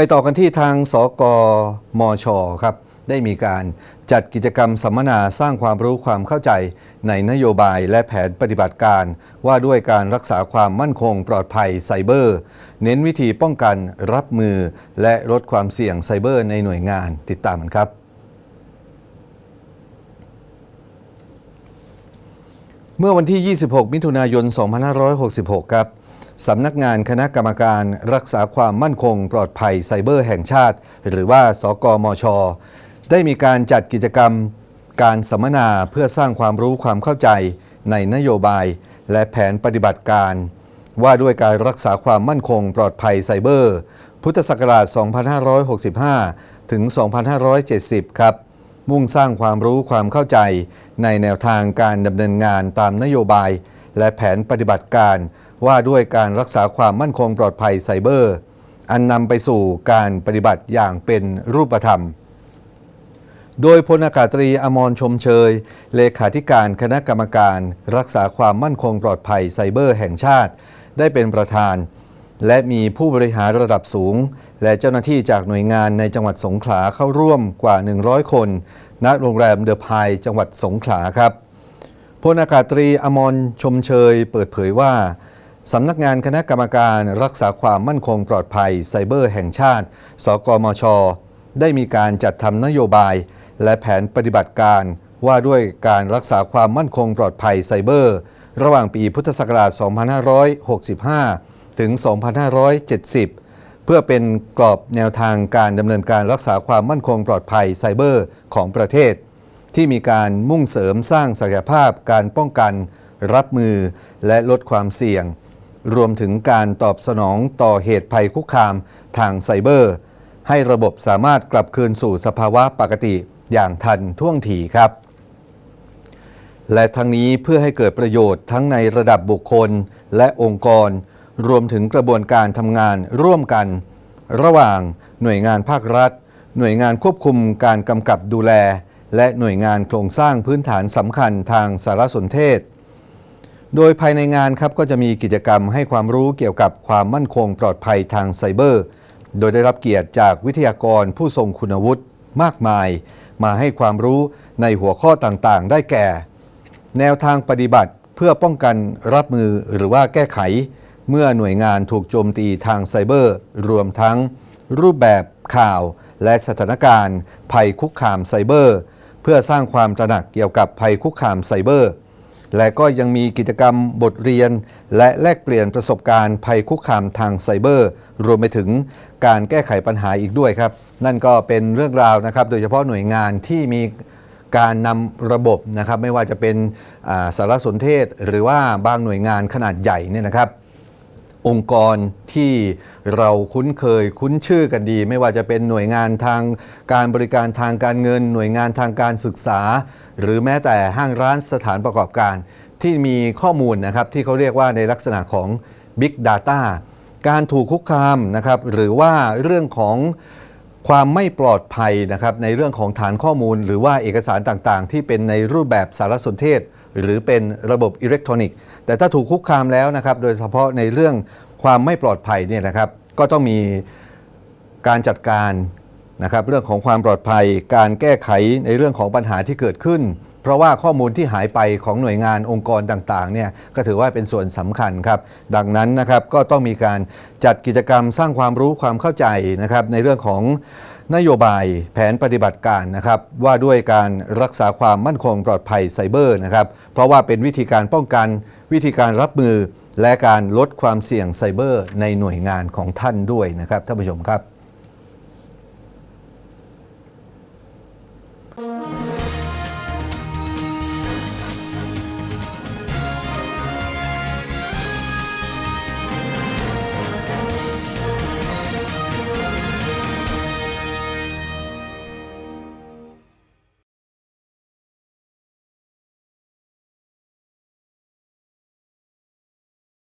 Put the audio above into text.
ไปต่อกันที่ทางสกมชครับ ได้มีการจัดกิจกรรมสัมมนาสร้างความรู้ความเข้าใจในนโยบายและแผนปฏิบัติการ ว่าด้วยการรักษาความมั่นคงปลอดภัยไซเบอร์ เน้นวิธีป้องกันรับมือ และลดความเสี่ยงไซเบอร์ในหน่วยงานติดตามกันครับเมื่อวันที่ 26 มิถุนายน 2566 ครับ สำนักงานคณะกรรมการรักษาความมั่นคง ปลอดภัยไซเบอร์แห่งชาติ หรือว่าสกมช ได้มีการจัดกิจกรรมการสัมมนาเพื่อสร้างความรู้ความเข้าใจในนโยบาย และแผนปฏิบัติการ ว่าด้วยการรักษาความมั่นคง ปลอดภัยไซเบอร์ พุทธศักราช 2565 ถึง 2570 ครับ มุ่งสร้างความรู้ความเข้าใจ ในแนวทางการดำเนินงานตามนโยบาย และแผนปฏิบัติการ ว่าด้วยการรักษาความมั่นคงปลอดภัยไซเบอร์ อันนำไปสู่การปฏิบัติอย่างเป็นรูปธรรม โดยพลอากาศตรีอมรชมเชย เลขาธิการคณะกรรมการ รักษาความมั่นคงปลอดภัยไซเบอร์แห่งชาติ ได้เป็นประธาน และมีผู้บริหารระดับสูง และเจ้าหน้าที่จากหน่วยงานในจังหวัดสงขลาเข้าร่วมกว่า 100 คน ณโรงแรมเดอะพายจังหวัดสงขลาครับพลอากาศตรีอมรชมเชย เปิดเผยว่า สำนักงานคณะกรรมการรักษาความมั่นคงปลอดภัยไซเบอร์แห่งชาติ สกมช ได้มีการจัดทำนโยบาย และแผนปฏิบัติการว่าด้วยการรักษาความมั่นคงปลอดภัยไซเบอร์ ระหว่างปีพุทธศักราช 2565 ถึง 2570 เพื่อเป็นกรอบแนวทางการดำเนินการรักษาความมั่นคงปลอดภัยไซเบอร์ของประเทศ ที่มีการมุ่งเสริมสร้างศักยภาพการป้องกัน รับมือและลดความเสี่ยง รวมถึงการตอบสนองต่อเหตุภัยคุกคามทางไซเบอร์ ให้ระบบสามารถกลับคืนสู่สภาวะปกติอย่างทันท่วงทีครับ และทั้งนี้เพื่อให้เกิดประโยชน์ทั้งในระดับบุคคลและองค์กร รวมถึงกระบวนการทำงานร่วมกัน ระหว่างหน่วยงานภาครัฐ หน่วยงานควบคุมการกำกับดูแล และหน่วยงานโครงสร้างพื้นฐานสำคัญทางสารสนเทศ โดยภายในงานครับก็จะมีกิจกรรมให้ความรู้เกี่ยวกับความมั่นคงปลอดภัยทางไซเบอร์ โดยได้รับเกียรติจากวิทยากรผู้ทรงคุณวุฒิมากมาย มาให้ความรู้ในหัวข้อต่างๆ ได้แก่ แนวทางปฏิบัติเพื่อป้องกันรับมือหรือว่าแก้ไข เมื่อหน่วยงานถูกโจมตีทางไซเบอร์ รวมทั้ง รูปแบบข่าว และสถานการณ์ ภัยคุกคามไซเบอร์ เพื่อสร้างความตระหนักเกี่ยวกับภัยคุกคามไซเบอร์ และก็ยังมีกิจกรรมบทเรียน และแลกเปลี่ยนประสบการณ์ภัยคุกคามทางไซเบอร์ รวมไปถึงการแก้ไขปัญหาอีกด้วยครับ นั่นก็เป็นเรื่องราวนะครับ โดยเฉพาะหน่วยงานที่มีการนำระบบนะครับไม่ว่าจะเป็นสารสนเทศ หรือว่าบางหน่วยงานขนาดใหญ่เนี่ยนะครับ องค์กรที่เราคุ้นเคยคุ้นชื่อกันดี ไม่ว่าจะเป็นหน่วยงานทางการบริการทางการเงิน หน่วยงานทางการศึกษา หรือแม้แต่ห้างร้านสถานประกอบการ ที่มีข้อมูลนะครับที่เขาเรียกว่าในลักษณะของ Big Data การถูกคุกคามนะครับหรือว่าเรื่องของความไม่ปลอดภัยนะครับในเรื่องของฐานข้อมูล หรือว่าเอกสารต่างๆ ที่เป็นในรูปแบบสารสนเทศ หรือเป็นระบบอิเล็กทรอนิกส์ แต่ถ้าถูกคุกคามแล้วนะครับโดยเฉพาะในเรื่องความไม่ปลอดภัยเนี่ยนะครับก็ต้องมีการจัดการ นะครับเรื่องของความปลอดภัยการแก้ไขในเรื่องของปัญหาที่เกิดขึ้น เพราะว่าข้อมูลที่หายไปของหน่วยงานองค์กรต่างๆเนี่ยก็ถือว่าเป็นส่วนสำคัญครับ ดังนั้นนะครับก็ต้องมีการจัดกิจกรรมสร้างความรู้ความเข้าใจนะครับในเรื่องของนโยบายแผนปฏิบัติการนะครับว่าด้วยการรักษาความมั่นคงปลอดภัยไซเบอร์นะครับเพราะว่าเป็นวิธีการป้องกันวิธีการรับมือ และการลดความเสี่ยงไซเบอร์ในหน่วยงานของท่านด้วยนะครับท่านผู้ชมครับ